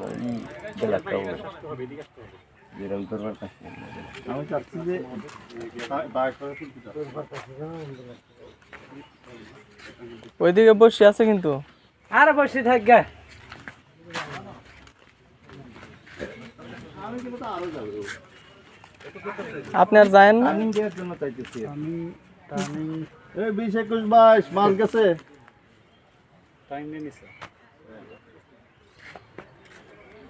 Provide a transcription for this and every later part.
হলো ই বেলাটা হলো যেরকম করবার কাছে আমি চাচ্ছি যে ওইদিকে বসে আছে কিন্তু। আর বসে থাক গে আপনি আর যায়েন না? টার্নিং দেওয়ার জন্য চাইতেছি। আমি টার্নিং এই বিশ একুশ বাইশ মাস গেছে। টাইম নিয়ে নিছে দেখা যাক কি মাছ আমরা কোনো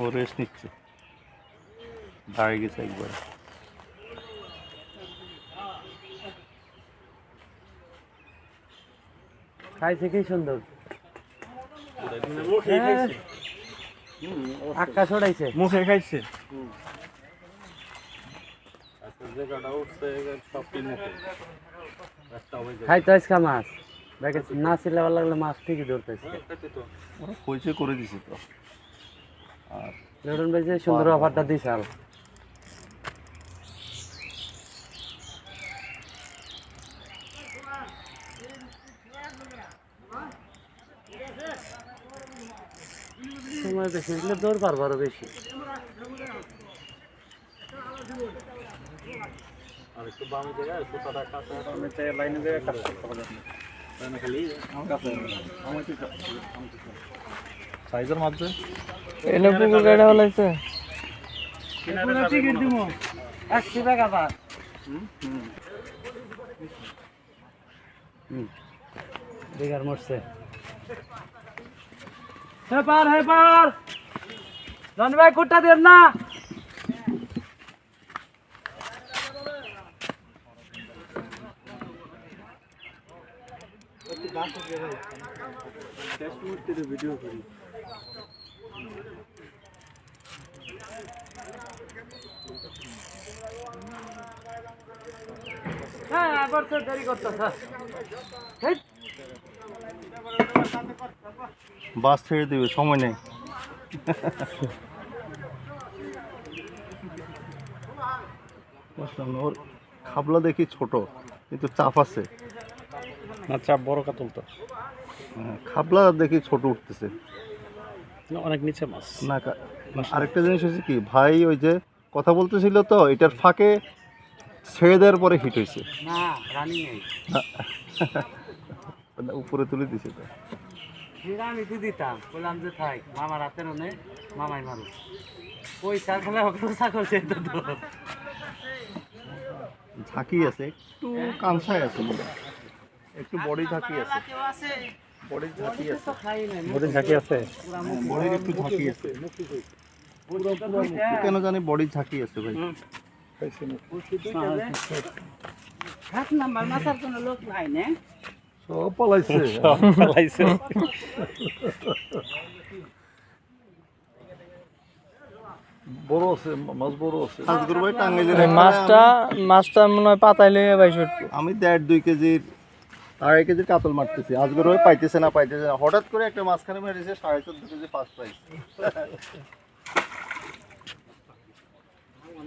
ও রেস্ট নিচ্ছে। দাঁড়িয়ে গেছে একবার। খাইছে কি সুন্দর? হ্যাঁ। আকাশ ওড়াইছে মুখে খাইছে। খাইতে আজকে মাছ। না ছিলে লাগলে মাছ ঠিকই ধরতেছে। হইচই করে দিছে তো। লিটন ভাই যে সুন্দর অফারটা দিছাল সময় বেশি হলে দৌড় পারব আরও বেশি। সাইজের মাঝে। এনে পুকুর গাড়ি হলাইছে বেকার মরছে। হে পার হে পার। জন ভাই কুটটা দেন না। ভিডিও করি। তো দেরি করতেছ। বাস ছেড়ে দিবে সময় নেই। বুঝলাম ওর খাবলা দেখি ছোট কিন্তু চাপ আছে। না চাপ বড় কাতল তো। হ্যাঁ, খাবলা দেখি ছোট উঠতেছে। অনেক নিচে মাছ। না কা- আরেকটা জিনিস হচ্ছে কি ভাই ওই যে কথা বলতেছিল তো এটার ফাঁকে ছেড়ে দেওয়ার পরে হিট হয়েছে। না রানি নেই মানে উপরে তুলে দিছে তো। আমি তো দিতাম। বললাম যে থাক মামার হাতের অনেক মামাই মানুষ পয়সা খেলে খরচা করছে তো তো ঝাঁকি আছে একটু কাঁসায় আছে হয়। একটু বডি ঝাঁকি আছে। বডি ঝাঁকি আছে। বড় ঝাঁকি আছে। বডির একটু ঝাঁকি আছে। কেন জানি বডি ঝাঁকি আছে ভাই। সাত নাম্বার মাসার কোনো লোক নাই না সব পালাইছে। সব ফেলাইছে বড় আছে মাছ বড় আছে। আজগুর মাছটা মাছটা মনে হয় পাতাইলে বাইশ আমি দেড় দুই কেজির আড়াই কেজির কাতল মারতেছি। আজকের ওই পাইতেছে না পাইতেছে না। হঠাৎ করে একটা মাঝখানে মেরেছে সাড়ে চোদ্দ কেজি ফার্স্ট প্রাইস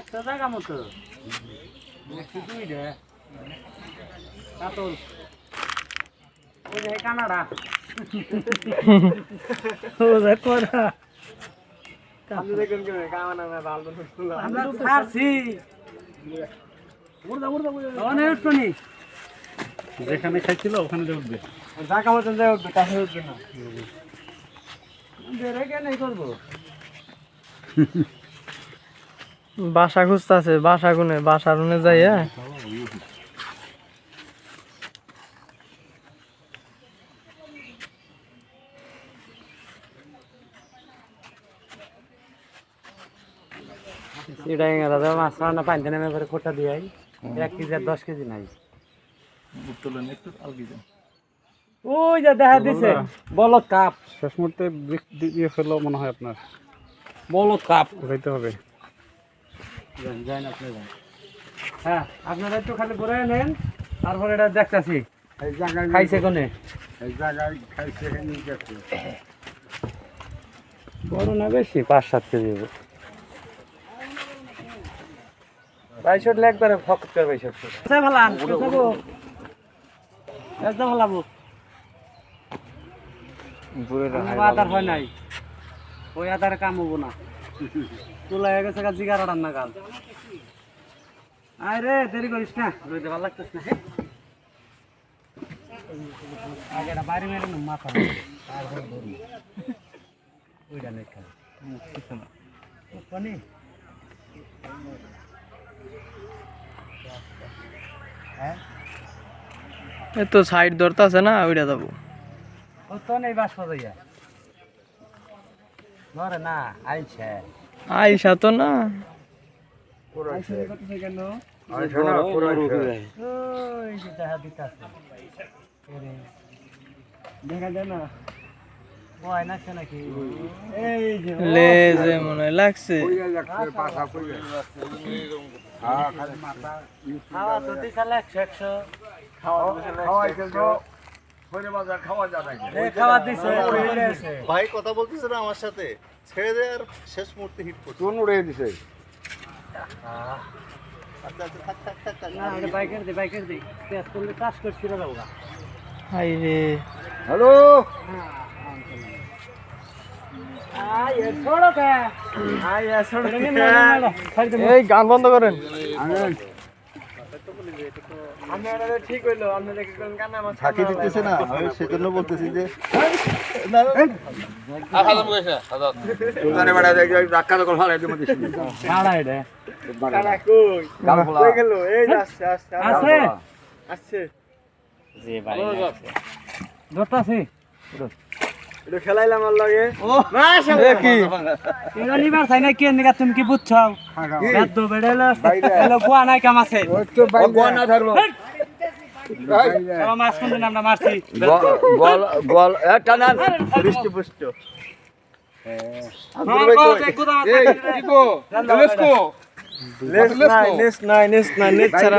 একটা জায়গা মতো। দুই রে কাতল। ওই যে কানাডা। ও দেখো না আমরা তো ছাড়ছি। অনেক যেখানে খাইছিল ওখানে উঠবে। মতন যায় উঠবে কাছে উঠবে না। বেড়ে কেন করব। বাসা খুঁজতেছে বাসা গুনে বাসা রুনে যাই হ্যাঁ সেটাই দাদা মাছ রান্না পানিতে নেমে পরে খোটা দিয়ে আই। এক কেজি আর দশ কেজি নাই। ওই যে দেখা দিছে বলত কাপ। শেষ মুহূর্তে দিয়ে ফেলল মনে হয় আপনার। বলত কাপ। উঠাইতে হবে। যান যান আপনি যান। হ্যাঁ আপনারা একটু খালি ঘুরে নেন তারপরে এটা দেখতাছি। খাইছে কোনে? বড় না বেশি পাঁচ সাত কেজি বাইশট একবারে করে বাইশট আদার হয় নাই। ওই আদার কাম হব না। তোলা হয়ে গেছে গা জিগার রান্না কাল আয় রে দেরি করিস না। রইতে ভালো লাগতেছ না হে। আগে এটা বাইরে মেরে না মাথা তারপর ধরি ওইটা নেই খালি কিছু না। পানি? এ তো সাইড ধরতাছে না ওইটা যাব। ও তো নেই বাস ধরে না আইছে। আইসা তো না। আইছে কত কেন? ওই যে দেখা দিতাছে। এরে। দেখা যায় না? ভয় নাকছে নাকি? এই যে ও। লে যে মনে লাগছে। খাওয়া তো দিছালে একশো একশো। খাওয়া। ভাই কথা বলতেছে না আমার সাথে ছেড়ে দে আর শেষ মুহূর্তে হিট করছে কোন উড়ে দিছে আচ্ছা আচ্ছা হ্যালো এই গান বন্ধ করেন ঠিক হইল আপনি দেখে কোন গানা আমার ফাঁকি দিতেছে না আমি সেজন্য বলতেছি যে আছে খেলাইলাম আমার লাগে। এ কি? এরা নিবার চাই না কি নিকা তুমি কি বুঝছ? বেদ বেড়েলো এলো গোয়া নাই কাম আছে। গোয়া না থাকল মাছ কোন দিন আমরা মারছি। গল গল টানান বৃষ্টি পুষ্ট। লেস নাই লেস নাই লেস নাই লেস ছাড়া